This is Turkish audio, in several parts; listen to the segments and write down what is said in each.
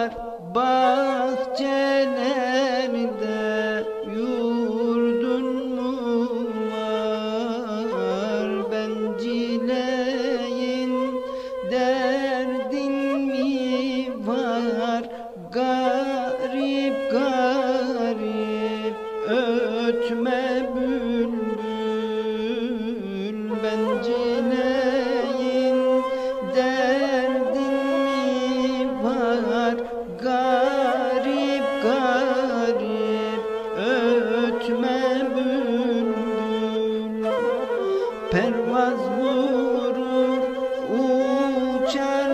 var bahçelerinde yurdun mu var? Bencileyin der garip garip ötme bülbül. Pervaz vurur uçar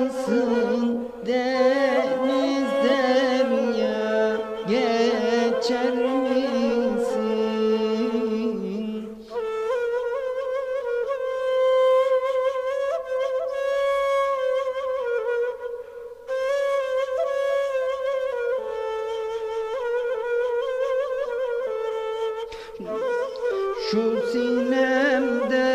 mısın deniz derya geçer misin Şu sinemde